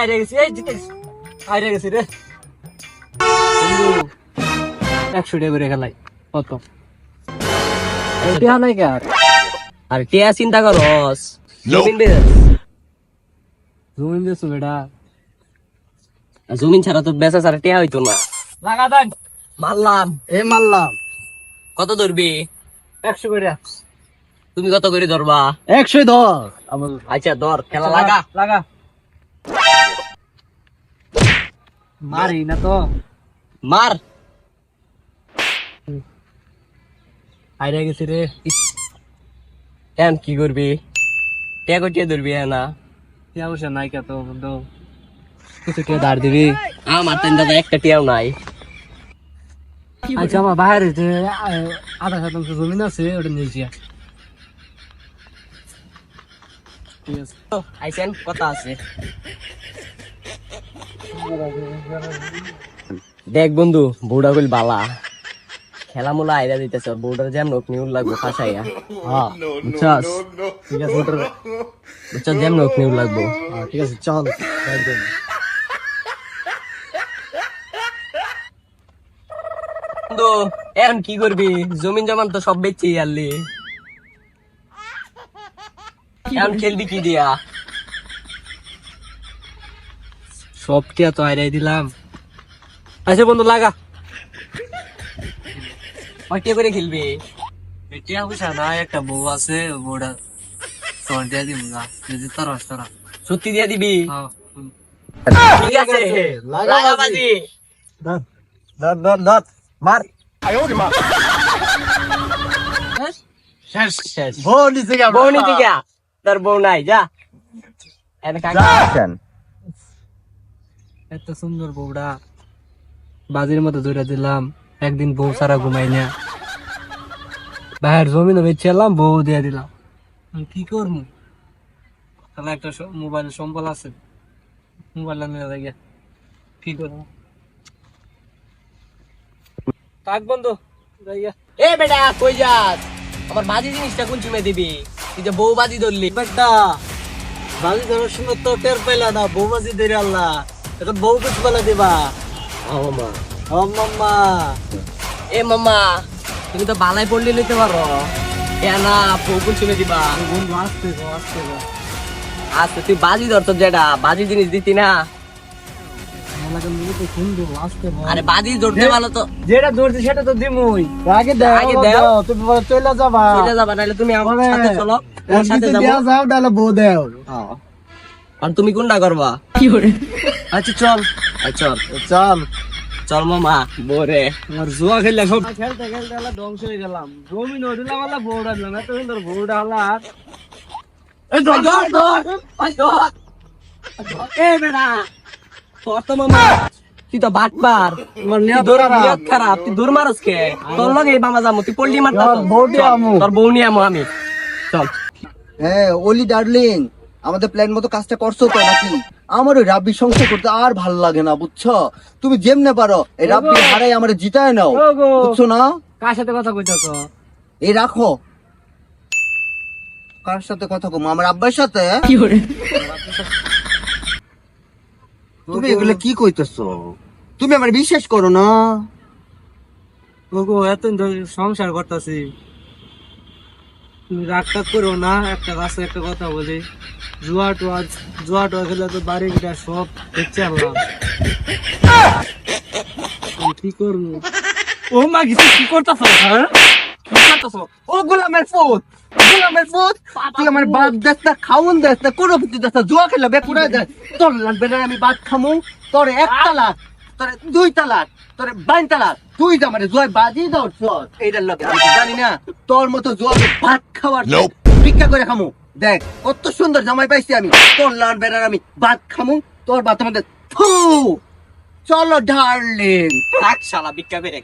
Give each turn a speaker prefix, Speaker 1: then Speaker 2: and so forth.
Speaker 1: হারিয়ে গেছি এই জিতে গেছি। হারিয়ে গেছি রে। একশো টাকা করে খেলাই কত টিহা নাই কে আর
Speaker 2: টিয়া চিন্তা করস জমিন
Speaker 1: বেটা
Speaker 2: জমিন ছাড়া তো বেচা ছাড়া টিয়া হইতো না।
Speaker 1: লাগা দেন।
Speaker 2: মারলাম।
Speaker 1: এ মারলাম।
Speaker 2: কত ধরবি?
Speaker 1: একশো করে।
Speaker 2: তুমি কত করে ধরবা?
Speaker 1: একশো ধর।
Speaker 2: আচ্ছা ধর খেলা লাগা।
Speaker 1: লাগা। মারি না তো।
Speaker 2: মার।
Speaker 1: হারিয়ে গেছি রে।
Speaker 2: এখন কি করবি? টিয়া কটিয়া ধরবি না।
Speaker 1: অবশ্য নাই কে তো বন্ধু। কিছু কে ধার দিবি।
Speaker 2: আমার তেন দাদা একটা টিয়াও নাই।
Speaker 1: আচ্ছা আমার বাইরে যে আধা শতাংশ জমিন আছে ওটা নিয়েছি ঠিক আছে।
Speaker 2: আইসেন কথা আছে। দেখ বন্ধু বউডা কইল বালা। খেলা মোলা আইরা দিতেছে বউডার যেমন ওপনি উল লাগবো ফাঁসাইয়া।
Speaker 1: হ্যাঁ
Speaker 2: বুঝছস?
Speaker 1: ঠিক আছে ওটার
Speaker 2: বুঝছস যেমন ওপনি উল লাগবো?
Speaker 1: হ্যাঁ, ঠিক আছে চল। একদম
Speaker 2: বন্ধু এখন কি করবি? জমিন জমান তো সব বেচছি আনলি। এখন খেলবি কি দিয়া?
Speaker 1: সবটিয়া তো হারাই দিলাম। আচ্ছা বন্ধু লাগা।
Speaker 2: কয়টা করে খেলবি।
Speaker 1: এটা বুঝা না একটা বউ আছে বউটা দিয়ে দিব না যদি তার তারা
Speaker 2: সত্যি দিয়া দিবি?
Speaker 1: হ্যাঁ
Speaker 2: ঠিক আছে।
Speaker 1: লাগা বাজি। মার।
Speaker 2: শেষ? শেষ
Speaker 1: বউ নিচে
Speaker 2: বউ নিতে গিয়া। তোর বউ নাই যা। এনে কাকা।
Speaker 1: এত সুন্দর বউটা বাজির মতো ধরে দিলাম, একদিন বউ সারা ঘুমাই না। বাইরের জমিনে বেচেলাম বউ দিয়ে দিলাম। কি করব তাহলে একটা মোবাইল সম্বল আছে। নিয়ে গিয়া। কি করব? থাক বন্ধু
Speaker 2: এ বেটা, কই যাস? আমার বাজি জিনিসটা কোন চুমে দিবি? তুই যে বউ বাজি ধরলি।
Speaker 1: বেটা, বাজি ধরার সময় তো টের পাইলা না, বউ বাজি ধরে আল্লাহ। এখন বউ কিছু বলে দিবা।
Speaker 2: মামা।
Speaker 1: ও মাম্মা।
Speaker 2: এ মামা তুমি তো বালাই পড়লে নিতে পারো। এ না বউ কোন দিবা।
Speaker 1: বন্ধু আসতে গো আসতে গো।
Speaker 2: আচ্ছা তুই বাজি ধরতো যেটা বাজি জিনিস দিতি না।
Speaker 1: আসতে
Speaker 2: আরে বাজি ধরতে ভালো তো।
Speaker 1: যেটা ধরছি সেটা তো দিমুই। আগে দাও
Speaker 2: আগে দাও।
Speaker 1: দাও। তুমি বলে চলে যাবা।
Speaker 2: চলে যাবা নাহলে তুমি আমার সাথে চলো। আমার সাথে
Speaker 1: যাও ডালে বউ দেও।
Speaker 2: আর তুমি কোনটা করবা?
Speaker 1: আচ্ছা চল।
Speaker 2: আচ্ছা
Speaker 1: চল।
Speaker 2: চল। মামা। বোরে।
Speaker 1: আর জুয়া খেললে সব খেলতে খেলতে হলো ধ্বংস হয়ে গেলাম। জমি নদিলাম হলো বউটা দিলাম। এত সুন্দর বউটা হলো।
Speaker 2: এ তোর তো মামা তুই তো বাটবার
Speaker 1: আমার খারাপ।
Speaker 2: খারাপ। তুই দূর মারস কে? তোর লগে এই মামা তুই পল্লি মারতা
Speaker 1: তোর বউ আমু।
Speaker 2: তোর বউ নিয়ে আমু আমি। চল।
Speaker 3: হ্যাঁ ওলি ডার্লিং। আমাদের প্ল্যান মতো কাজটা করছ তো নাকি? আমার ওই রাব্বি সংসার করতে আর ভালো লাগে না বুঝছ? তুমি যেমনে পারো এই রাব্বি হারাই আমার জিতায় নাও বুঝছ না?
Speaker 1: কার সাথে কথা কইতাছ?
Speaker 3: এই রাখো। কার সাথে কথা কম? আমার আব্বার সাথে? তুমি এগুলো কি কইতেছো? তুমি আমার বিশ্বাস করো না।
Speaker 1: ওগো এত সংসার করতেছি। তুমি রাগ টাগ করো না একটা কাছে একটা কথা বলি। জুয়া টুয়া জুয়া টুয়া খেলে তো বাড়ি গিটা সব আনলাম কি করব? ও মা কিছু কি করতেছ? হ্যাঁ?
Speaker 3: ও গোলামের ফুট গোলামের ফুট তুই আমার বাপ দেস না খাউন দেস না কোনো কিছু দেস না জুয়া খেলে বেপুরা দেস তোর লাগবে না আমি বাদ খামু। তোর এক তালাক তোর দুই তালাক তোর বাইন তালাক তুই যা মানে জুয়ায় বাজি দাও তোর এইটার লগে আমি জানি না তোর মতো জুয়া ভাত খাওয়ার ভিক্ষা করে খামু। দেখ কত সুন্দর জামাই পাইছি আমি। তোর লাল বেড়ার আমি ভাত খামু? তোর ভাত আমাদের থু চলো ডার্লিং
Speaker 2: থাক শালা ভিক্ষা বেরে